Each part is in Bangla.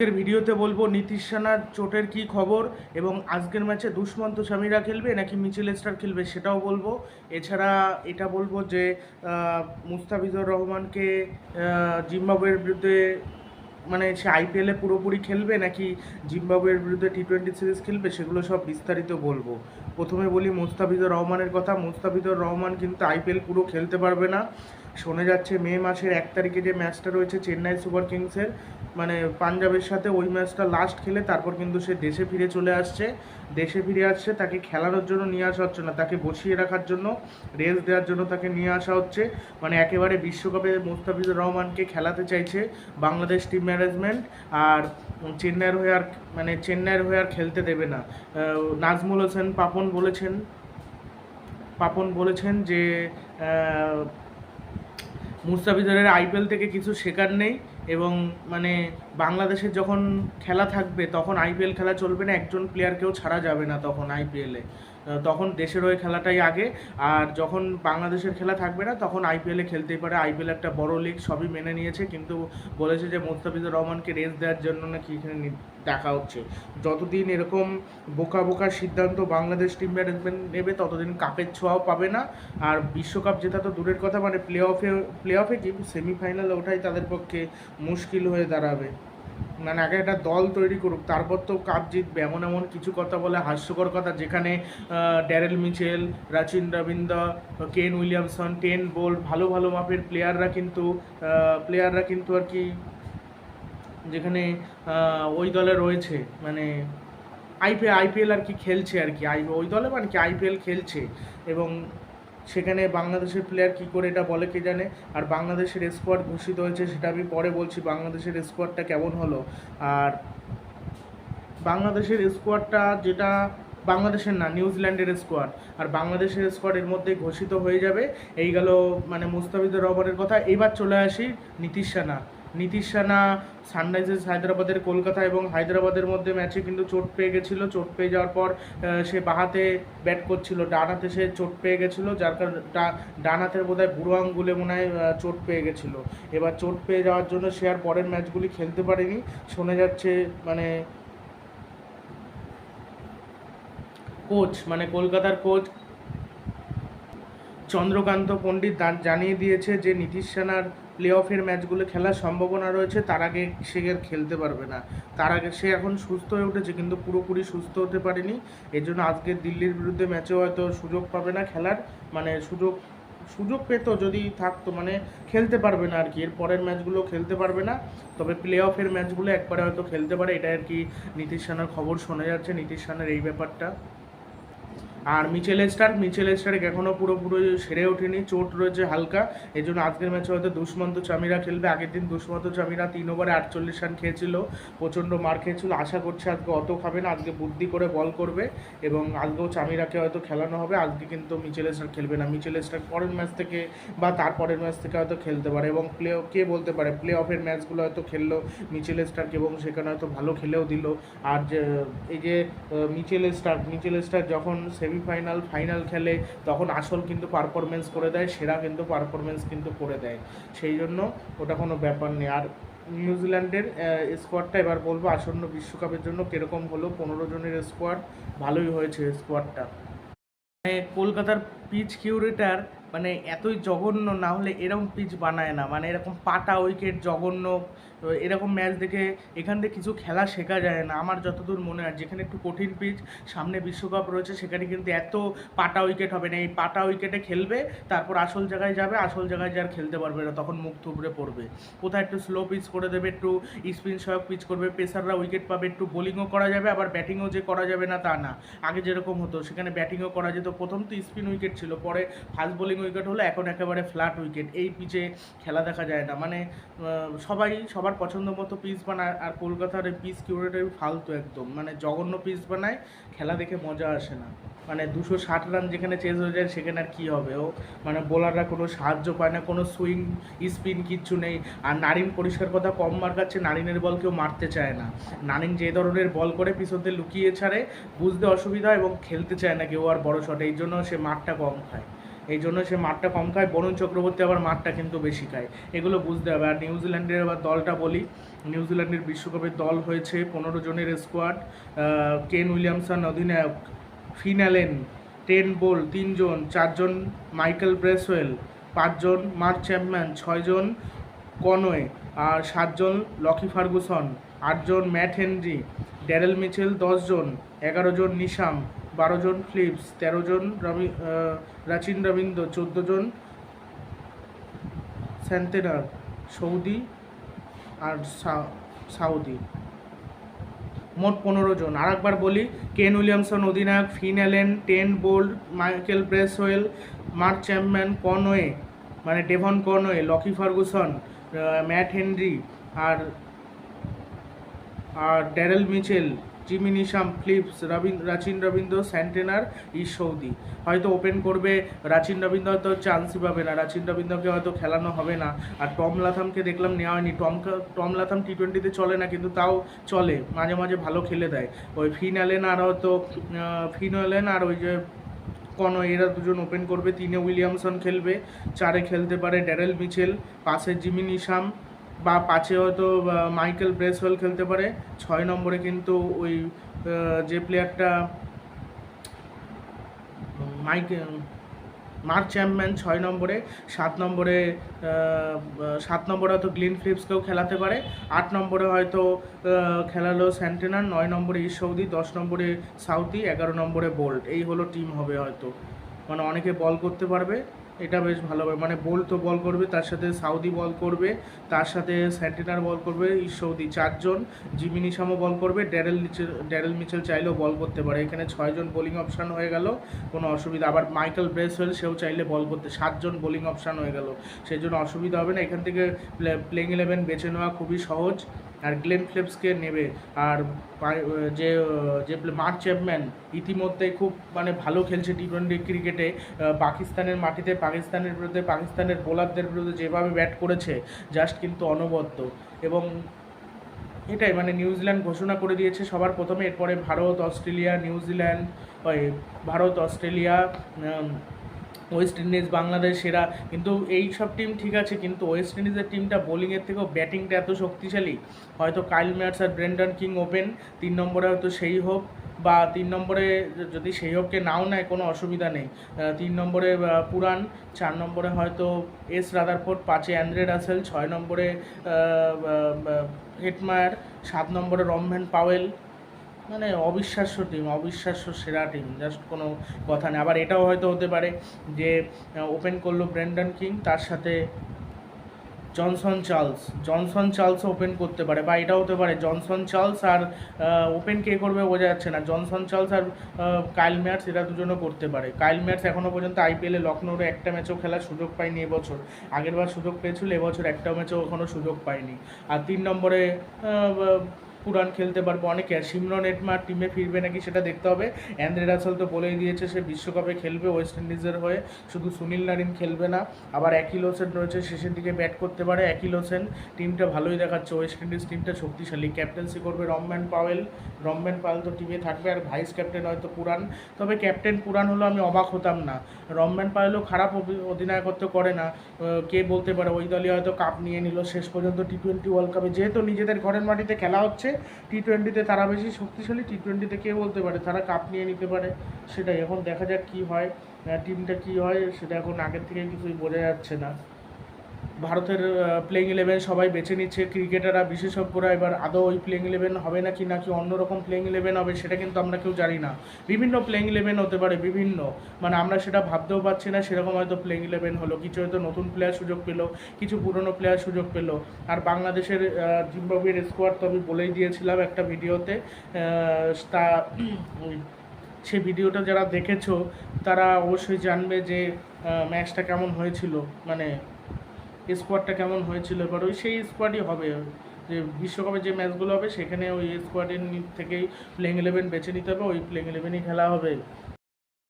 আজকের ভিডিওতে বলব, নীতিশ রানার চোটের কি খবর এবং আজকের ম্যাচে দুষ্মন্ত স্বামীরা খেলবে নাকি মিচেল স্টার খেলবে সেটাও বলব। এছাড়া এটা বলব যে মুস্তাফিজুর রহমানকে জিম্বাবুয়ের বিরুদ্ধে মানে সে আইপিএলে পুরোপুরি খেলবে নাকি জিম্বাবুয়ের বিরুদ্ধে টি টোয়েন্টি সিরিজ খেলবে সেগুলো সব বিস্তারিত বলব। প্রথমে বলি মুস্তাফিজুর রহমানের কথা, মুস্তাফিজুর রহমান কিন্তু আইপিএল পুরো খেলতে পারবে না। শোনা যাচ্ছে মে মাসের এক তারিখে যে ম্যাচটা রয়েছে, চেন্নাই সুপার কিংসের মানে পাঞ্জাবের সাথে ওই ম্যাচটা লাস্ট খেলে তারপর কিন্তু সে দেশে ফিরে চলে আসছে। দেশে ফিরে আসছে, তাকে খেলানোর জন্য নিয়ে আসা হচ্ছে না। তাকে বসিয়ে রাখার জন্য রেস্ট দেওয়ার জন্য তাকে নিয়ে আসা হচ্ছে। মানে একেবারে বিশ্বকাপে মুস্তাফিজুর রহমানকে খেলাতে চাইছে বাংলাদেশ টিম ম্যানেজমেন্ট আর চেন্নাইয়ের হয়ে আর মানে চেন্নাইয়ের হয়ে আর খেলতে দেবে না। নাজমুল হোসেন পাপন বলেছেন পাপন বলেছেন যে মুস্তাফিজুরের আইপিএল থেকে কিছু শেখার নেই। এবং মানে বাংলাদেশের যখন খেলা থাকবে, তখন আইপিএল খেলা চলবে না, একজন প্লেয়ারকেও ছাড়া যাবে না তখন আইপিএলে তখন দেশের হয়ে খেলাটাই আগে। আর যখন বাংলাদেশের খেলা থাকবে না, তখন আইপিএলে খেলতেই পারে। আইপিএল একটা বড় লিগ সবই মেনে নিয়েছে, কিন্তু বলেছে যে মুস্তাফিজুর রহমানকে রেস্ট দেওয়ার জন্য নাকি এখানে দেখা হচ্ছে। যতদিন এরকম বোকা বোকা সিদ্ধান্ত বাংলাদেশ টিম ম্যানেজমেন্ট নেবে, ততদিন কাপের ছোঁয়াও পাবে না। আর বিশ্বকাপ জেতা তো দূরের কথা মানে প্লে অফে প্লে অফে কি? সেমিফাইনালে ওঠাই তাদের পক্ষে মুশকিল হয়ে দাঁড়াবে। মানে আগে একটা দল তৈরি করুক, তারপর তো কাপ জিতবে। এমন এমন কিছু কথা বলে, হাস্যকর কথা, যেখানে Daryl Mitchell, Rachin Rabindra, Kane Williamson, ten bolt, ভালো ভালো মাপের প্লেয়াররা কিন্তু প্লেয়াররা কিন্তু আর কি, যেখানে ওই দলে রয়েছে। মানে আইপিএল আইপিএল আর কি খেলছে আর কি। আই ওই দলে মানে কি আইপিএল খেলছে। এবং সেখানে বাংলাদেশের প্লেয়ার কি করে এটা বলে কে জানে? আর বাংলাদেশের স্কোয়াড ঘোষিত হয়েছে সেটা আমি পরে বলছি, বাংলাদেশের স্কোয়াডটা কেমন হলো? আর বাংলাদেশের স্কোয়াডটা যেটা, বাংলাদেশের না, নিউজিল্যান্ডের স্কোয়াড আর বাংলাদেশের স্কোয়াড এর মধ্যে ঘোষিত হয়ে যাবে, এই গেল মানে মুস্তাফিজুর রহমানের কথা। এবার চলে আসি নীতিশ রানা নীতিশ সানরাইজার্স হায়দ্রাবাদের কলকাতা এবং হায়দ্রাবাদের মধ্যে ম্যাচে কিন্তু চোট পেয়ে গেছিল। চোট পেয়ে যাওয়ার পর সে বাহাতে ব্যাট করছিল। ডান হাতে সে চোট পেয়ে গেছিল, যার কারণে ডান হাতের বোধ হয় বুড়ো আঙ্গুলে মনে হয় চোট পেয়ে গেছিল। এবার চোট পেয়ে যাওয়ার জন্য সে আর পরের ম্যাচগুলি খেলতে পারেনি। শোনা যাচ্ছে মানে কোচ মানে কলকাতার কোচ চন্দ্রকান্ত পণ্ডিত জানিয়ে দিয়েছে যে নীতিশ রানার প্লে অফের ম্যাচগুলো খেলার সম্ভাবনা রয়েছে, তার আগে সে আর খেলতে পারবে না। তার আগে সে এখন সুস্থ হয়ে উঠেছে, কিন্তু পুরোপুরি সুস্থ হতে পারেনি। এর জন্য আজকে দিল্লির বিরুদ্ধে ম্যাচেও হয়তো সুযোগ পাবে না খেলার মানে সুযোগ সুযোগ পেত যদি থাকতো মানে খেলতে পারবে না আর কি। এর পরের ম্যাচগুলো খেলতে পারবে না, তবে প্লে অফের ম্যাচগুলো একবারে হয়তো খেলতে পারে এটা আর কি নীতিশ রানার খবর শোনা যাচ্ছে। নীতিশ রানার এই ব্যাপারটা। আর মিচেল স্টার মিচেল স্টার এখনও পুরোপুরি সেরে ওঠেনি, চোট রয়েছে হালকা। এই জন্য আজকের ম্যাচে হয়তো দুষ্মন্ত চামিরা খেলবে। আগের দিন দুষ্মন্ত চামিরা তিন ওভারে আটচল্লিশ রান খেয়েছিল, প্রচণ্ড মার খেয়েছিল। আশা করছে আজকে অত খাবে না, আজকে বুদ্ধি করে বল করবে এবং আজকেও চামিরাকে হয়তো খেলানো হবে। আজকে কিন্তু মিচেল স্টার খেলবে না। মিচেল স্টার পরের ম্যাচ থেকে বা তারপরের ম্যাচ থেকে হয়তো খেলতে পারে এবং প্লে কে বলতে পারে? প্লে অফের ম্যাচগুলো হয়তো খেললো মিচেল স্টারকে এবং সেখানে হয়তো ভালো খেলেও দিল। আর যে, এই যে মিচেল স্টার মিচেল স্টার যখন সেমিফাইনাল ফাইনাল খেলে তখন আসল কিন্তু পারফরমেন্স করে দেয়, সেরা কিন্তু পারফরমেন্স কিন্তু করে দেয়। সেই জন্য ওটা কোনো ব্যাপার নেই। আর নিউজিল্যান্ডের স্কোয়াডটা এবার বলব আসন্ন বিশ্বকাপের জন্য কীরকম হলো? পনেরো জনের স্কোয়াড ভালোই হয়েছে স্কোয়াডটা মানে কলকাতার পিচ কিউরেটার মানে এতই জঘন্য না হলে এরকম পিচ বানায় না। মানে এরকম পাটা উইকেট জঘন্য এরকম ম্যাচ দেখে এখান থেকে কিছু খেলা শেখা যায় না। আমার যতদূর মনে হয়, যেখানে একটু কঠিন পিচ, সামনে বিশ্বকাপ রয়েছে, সেখানে কিন্তু এত পাটা উইকেট হবে না। এই পাটা উইকেটে খেলবে, তারপর আসল জায়গায় যাবে, আসল জায়গায় যে আর খেলতে পারবে না, তখন মুখ থুবড়ে পড়বে। কোথায় একটু স্লো পিচ করে দেবে, একটু স্পিন সহায়ক পিচ করবে, পেসাররা উইকেট পাবে, একটু বোলিংও করা যাবে, আবার ব্যাটিংও যে করা যাবে না, তা না। আগে যেরকম হতো, সেখানে ব্যাটিংও করা যেত। প্রথম তো স্পিন উইকেট ছিল। পরে ফাস্ট বোলিং উইকেট হলো, এখন একেবারে ফ্ল্যাট উইকেট এই পিচে খেলা দেখা যায় না। মানে সবাই, সবার পছন্দ মতো পিচ বানায়, আর কলকাতার এই পিচ কিউরেটার ফালতু একদম। মানে জঘন্য পিচ বানায়, খেলা দেখে মজা আসে না। মানে দুশো ষাট রান যেখানে চেঞ্জ হয়ে যায়, সেখানে আর কী হবে? ও মানে বোলাররা কোনো সাহায্য পায় না, কোনো সুইং স্পিন কিচ্ছু নেই। আর নারিন, পরিষ্কার কথা, কম মার মার্কাচ্ছে নারিনের বল কেউ মারতে চায় না। নারিন যে ধরনের বল করে পিছতে লুকিয়ে ছাড়ে, বুঝতে অসুবিধা এবং খেলতে চায় না কেউ, আর বড় শট এই জন্য সে মাঠটা কম খায়। এই জন্য সে মাঠটা কম খায়। বরুণ চক্রবর্তী আবার মাঠটা কিন্তু বেশি খায়। এগুলো বুঝতে হবে। আর নিউজিল্যান্ডের আবার দলটা বলি নিউজিল্যান্ডের বিশ্বকাপের দল হয়েছে পনেরো জনের স্কোয়াড কেন উইলিয়ামসন, অধিনায়ক ফিনালেন টেন বোল তিনজন, চারজন মাইকেল ব্রেসওয়েল, পাঁচজন মার্ক চ্যাম্পম্যান, ছয়জন কনওয়ে আর সাতজন লকি ফার্গুসন, আটজন ম্যাট হেনরি, ড্যারেল মিচেল দশজন, এগারো জন নিশাম বারো জন ফ্লিপস, তেরো জন রবি রাচিন রবীন্দ্র, চোদ্দ জন স্যান্তেনার সৌদি আর সাউদি। মোট পনেরো জন। আর একবার বলি, কেন উইলিয়ামসন অধিনায়ক, Finn Allen, Trent Boult, Michael Bracewell, Mark Chapman Conway মানে Devon Conway, Lockie Ferguson Matt Henry আর আর Daryl Mitchell Jimmy Neesham Phillips Rabin Rachin Ravindra Santner ই সৌদি হয়তো ওপেন করবে রাচিন রবীন্দ্র হয়তো চান্সই পাবে না রাচিন রবীন্দ্রকে হয়তো খেলানো হবে না। আর টম লাথামকে দেখলাম নেওয়া হয়নি। টম টম লাথাম টি টোয়েন্টিতে চলে না, কিন্তু তাও চলে। মাঝে মাঝে ভালো খেলে দেয়। ওই ফিন অ্যালেন আর হয়তো ফিন অ্যালেন আর ওই যে কনো এরা দুজন ওপেন করবে। তিনে উইলিয়ামসন খেলবে, চারে খেলতে পারে ড্যারেল মিচেল পাশে জিমি নিশাম বা পাঁচে হয়তো মাইকেল ব্রেসওয়েল খেলতে পারে। ছয় নম্বরে কিন্তু ওই যে প্লেয়ারটা, মাইক মার্ক চ্যাম্পম্যান ছয় নম্বরে, সাত নম্বরে সাত নম্বরে হয়তো গ্লিন ফিলিপসকেও খেলাতে পারে। আট নম্বরে হয়তো খেলালো স্যান্টেনার, নয় নম্বরে ইস সৌদি, দশ নম্বরে সাউথি, এগারো নম্বরে বোল্ট। এই হলো টিম হবে হয়তো। মানে অনেকে বল করতে পারবে। এটা বেশ ভালো হবে মানে বোল্ট তো বল করবে, তার সাথে সাউদি বল করবে, তার সাথে স্যান্টিনার বল করবে সৌদি চারজন জিমি নিশামও বল করবে, ড্যারেল ড্যারেল মিচেল চাইলেও বল করতে পারে। এখানে ছয়জন বোলিং অপশান হয়ে গেল, কোনো অসুবিধা, আবার মাইকেল ব্রেসওয়েল, সেও চাইলে বল করতে, সাতজন বোলিং অপশান হয়ে গেল সেই জন্য অসুবিধা হবে না, এখান থেকে প্লেইং ইলেভেন বেছে নেওয়া খুবই সহজ, আর গ্লেন ফ্লিপসকে নেবে, আর যে যে মার্ক চ্যাপম্যান ইতিমধ্যেই খুব মানে ভালো খেলছে টি টোয়েন্টি ক্রিকেটে পাকিস্তানের মাটিতে পাকিস্তানের বিরুদ্ধে, পাকিস্তানের বোলারদের বিরুদ্ধে যেভাবে ব্যাট করেছে জাস্ট কিন্তু অনবদ্য। এবং এটাই মানে নিউজিল্যান্ড ঘোষণা করে দিয়েছে সবার প্রথমে, এরপরে Bharat, Australia, New Zealand Bharat, Australia West Indies, Bangladesh, এরা কিন্তু এই সব টিম ঠিক আছে, কিন্তু ওয়েস্ট ইন্ডিজের টিমটা বোলিংয়ের থেকেও ব্যাটিংটা এত শক্তিশালী। হয়তো কাইল ম্যাটস আর ব্রেন্ডন কিং ওপেন, তিন নম্বরে হয়তো সেই হোক। বা তিন নম্বরে যদি সেই হোককে নাও নেয়, কোনো অসুবিধা নেই। তিন নম্বরে পুরান চার নম্বরে হয়তো এস রাদারফোর্ড, পাঁচে অ্যান্ড্রে রাসেল, ছয় নম্বরে হেটমায়ার, সাত নম্বরে রমভ্যান পাওয়েল। মানে অবিশ্বাস্য টিম অবিশ্বাস্য সেরা টিম জাস্ট কোনো কথা নেই। আবার এটাও হয়তো হতে পারে যে ওপেন করল ব্র্যান্ডন কিং, তার সাথে Johnson Charles. Johnson Charles open করতে পারে বা এটা হতে পারে। জনসন চার্লস আর ওপেন কে করবে বোঝা যাচ্ছে না। জনসন চার্লস আর কাইল ম্যাটস এরা দুজনও করতে পারে। কাইল ম্যাটস এখনও পর্যন্ত আইপিএলে লখনৌরে একটা ম্যাচও খেলার সুযোগ পায়নি এবছর। আগের বার সুযোগ পেয়েছিল, এবছর একটা ম্যাচও এখনও সুযোগ পায়নি। আর তিন নম্বরে পুরান খেলতে পারব। অনেকে সিমরন এটমা টিমে ফিরবে নাকি সেটা দেখতে হবে। অ্যান্দ্রে রাসেল তো বলেই দিয়েছে, সে বিশ্বকাপে খেলবে, ওয়েস্ট ইন্ডিজের হয়ে। শুধু সুনীল নারিন খেলবে না, আবার অ্যাকিল হোসেন রয়েছে, শেষের দিকে ব্যাট করতে পারে। অ্যাকিল হোসেন টিমটা ভালোই দেখাচ্ছে, ওয়েস্ট ইন্ডিজ টিমটা শক্তিশালী। ক্যাপ্টেন্সি করবে রমম্যান পাওয়েল। রমম্যান পাওয়েল তো টিমে থাকবে আর ভাইস ক্যাপ্টেন হয়তো পুরান। তবে ক্যাপ্টেন পুরান হলো আমি অবাক হতাম না। রমম্যান পাওয়েলও খারাপ অধিনায়কত্ব করে না। কে বলতে পারে, ওই দলই হয়তো কাপ নিয়ে নিল। শেষ পর্যন্ত টি টোয়েন্টি ওয়ার্ল্ড কাপে যেহেতু নিজেদের ঘরের মাটিতে খেলা হচ্ছে টি টোয়েন্টিতে তারা বেশি শক্তিশালী টি টোয়েন্টিতে কে বলতে পারে? তারা কাপ নিয়ে নিতে পারে। সেটাই, এখন দেখা যাক কী হয় টিমটা কি হয়, সেটা এখন আগের থেকে কিছুই বোঝা যাচ্ছে না। ভারতের প্লেইং ইলেভেন সবাই বেছে নিচ্ছে ক্রিকেটাররা বিশেষজ্ঞরা এবার আদৌ ওই প্লেইং ইলেভেন হবে নাকি নাকি অন্যরকম প্লেইং ইলেভেন হবে সেটা কিন্তু আমরা কেউ জানি না। বিভিন্ন প্লেইং ইলেভেন হতে পারে, বিভিন্ন। মানে আমরা সেটা ভাবতেও পারছি না, সেরকম হয়তো প্লেইং ইলেভেন হলো। কিছু হয়তো নতুন প্লেয়ার সুযোগ পেল, কিছু পুরনো প্লেয়ার সুযোগ পেল। আর বাংলাদেশের জিম্বাবুয়ের স্কোয়াড তো আমি বলেই দিয়েছিলাম একটা ভিডিওতে তা, ওই, সে ভিডিওটা যারা দেখেছ, তারা অবশ্যই জানবে যে ম্যাচটা কেমন হয়েছিল। মানে স্কোয়াডটা কেমন হয়েছিল? এবার ওই সেই স্কোয়াডই হবে। যে বিশ্বকাপে যে ম্যাচগুলো হবে, সেখানে ওই স্কোয়াডের থেকেই প্লেইং ইলেভেন বেছে নিতে হবে। ওই প্লেইং ইলেভেনই খেলা হবে।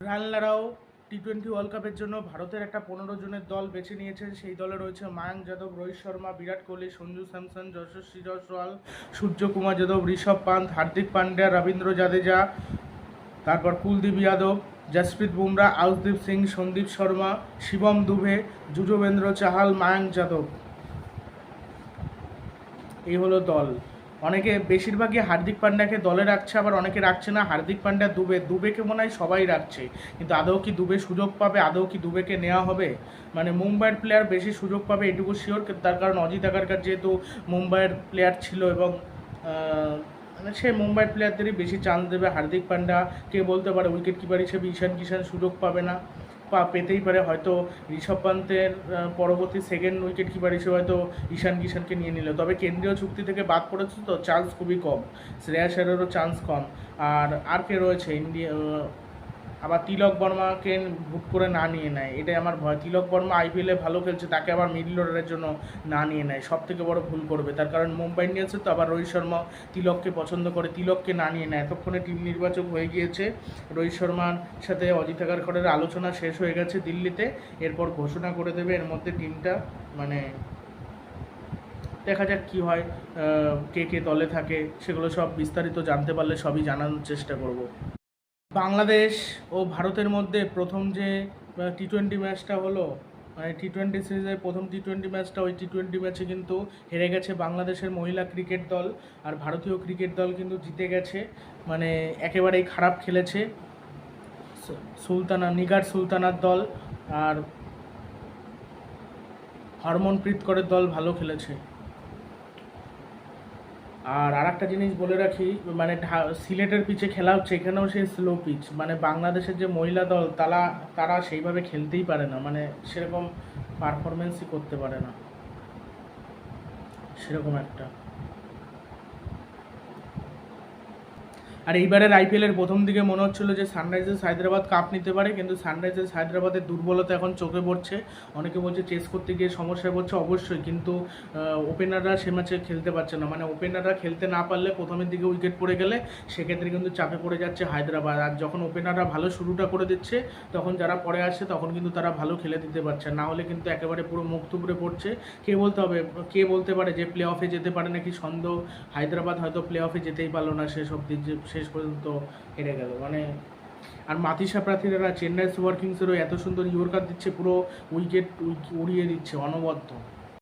রানলারাও টি টোয়েন্টি ওয়ার্ল্ড কাপের জন্য ভারতের একটা পনেরো জনের দল বেছে নিয়েছেন। সেই দলে রয়েছে মায়াঙ্ক যাদব, রোহিত শর্মা, বিরাট কোহলি, সঞ্জু স্যামসন যশস্বী জয়সওয়াল সূর্যকুমার যাদব, ঋষভ পান্ত হার্দিক পান্ডিয়া, রবীন্দ্র জাদেজা, তারপর কুলদীপ যাদব জসপ্রীত বুমরা আউসদীপ সিং, সন্দীপ শর্মা, শিবম দুবে, যুজবেন্দ্র চাহাল, মায়াঙ্ক যাদব। এই হলো দল। অনেকে বেশিরভাগই হার্দিক পান্ডাকে দলে রাখছে, আবার অনেকে রাখছে না। হার্দিক পান্ডা, দুবে, দুবেকে মনে হয় সবাই রাখছে। কিন্তু আদৌ কি দুবে সুযোগ পাবে? আদৌ কি দুবেকে নেওয়া হবে? মানে মুম্বাইয়ের প্লেয়ার বেশি সুযোগ পাবে, এটুকু শিওর তার কারণ অজিত আগারকার যেহেতু মুম্বাইয়ের প্লেয়ার ছিল এবং সে মুম্বাই প্লেয়ারদেরই বেশি চান্স দেবে। হার্দিক পান্ডা, কে বলতে পারে উইকেট কিপার হিসেবে ঈশান কিষান সুযোগ পাবে না। পা পেতেই পারে, হয়তো ঋষভ পান্তের পরবর্তী সেকেন্ড উইকেট কিপার হিসেবে হয়তো ঈশান কিষানকে নিয়ে নিল। তবে কেন্দ্রীয় চুক্তি থেকে বাদ পড়েছে তো, চান্স খুবই কম। শ্রেয়া শেরেরও চান্স কম। আর আর কে রয়েছে? ইন্ডিয়া আবার তিলক বর্মাকে বুক করে না নিয়ে নেয়। এটাই আমার ভয়। তিলক বর্মা আইপিএলে ভালো খেলছে, তাকে আবার মিডল অর্ডারের জন্য না নিয়ে নেয়। সব থেকে বড় ভুল করবে। তার কারণ মুম্বাই ইন্ডিয়ান্সে তো আবার রোহিত শর্মা তিলককে পছন্দ করে। তিলককে না নিয়ে নেয়। এতক্ষণে টিম নির্বাচক হয়ে গিয়েছে। রোহিত শর্মার সাথে অজিত আগারকরের আলোচনা শেষ হয়ে গেছে দিল্লিতে। এরপর ঘোষণা করে দেবে এর মধ্যে টিমটা। মানে দেখা যাক কি হয় কে কে দলে থাকে, সেগুলো সব বিস্তারিত জানতে পারলে সবই জানানোর চেষ্টা করব। বাংলাদেশ ও ভারতের মধ্যে প্রথম যে টি টোয়েন্টি ম্যাচটা হলো মানে টি টোয়েন্টি সিরিজের প্রথম টি টোয়েন্টি ম্যাচটা ওই টি টোয়েন্টি ম্যাচে কিন্তু হেরে গেছে বাংলাদেশের মহিলা ক্রিকেট দল আর ভারতীয় ক্রিকেট দল কিন্তু জিতে গেছে। মানে একেবারেই খারাপ খেলেছে। সুলতানা, নিগার সুলতানার দল আর হরমনপ্রীত করের দল ভালো খেলেছে। আর আর একটা জিনিস বলে রাখি মানে সিলেটের পিচে খেলা হচ্ছে, এখানেও সেই স্লো পিচ মানে বাংলাদেশের যে মহিলা দল, তারা তারা সেইভাবে খেলতেই পারে না মানে সেরকম পারফরমেন্সই করতে পারে না। সেরকম একটা। আর এইবারের আইপিএলের প্রথম দিকে মনে হচ্ছিল যে সানরাইজার্স হায়দ্রাবাদ কাপ নিতে পারে, কিন্তু সানরাইজার্স হায়দ্রাবাদের দুর্বলতা এখন চোখে পড়ছে। অনেকে বলছে চেস করতে গিয়ে সমস্যায় পড়ছে, অবশ্যই, কিন্তু ওপেনাররা সে ম্যাচে খেলতে পারছে না। মানে ওপেনাররা খেলতে না পারলে প্রথমের দিকে উইকেট পড়ে গেলে সেক্ষেত্রে কিন্তু চাপে পড়ে যাচ্ছে হায়দ্রাবাদ। আর যখন ওপেনাররা ভালো শুরুটা করে দিচ্ছে, তখন যারা পরে আসছে তখন কিন্তু তারা ভালো খেলে দিতে পারছে না। হলে কিন্তু একেবারে পুরো মুখ তুবড়ে পড়ছে। কে বলতে হবে? কে বলতে পারে যে প্লে অফে যেতে পারে নাকি সন্দেহ? হায়দ্রাবাদ হয়তো প্লে অফে যেতেই পারল না শেষ দিক শেষ পর্যন্ত হেরে গেল। মানে আর মাতিসা প্রার্থীরা, চেন্নাই সুপার কিংসেরও এত সুন্দর ইয়র্কার দিচ্ছে, পুরো উইকেট উড়িয়ে দিচ্ছে, অনবদ্য।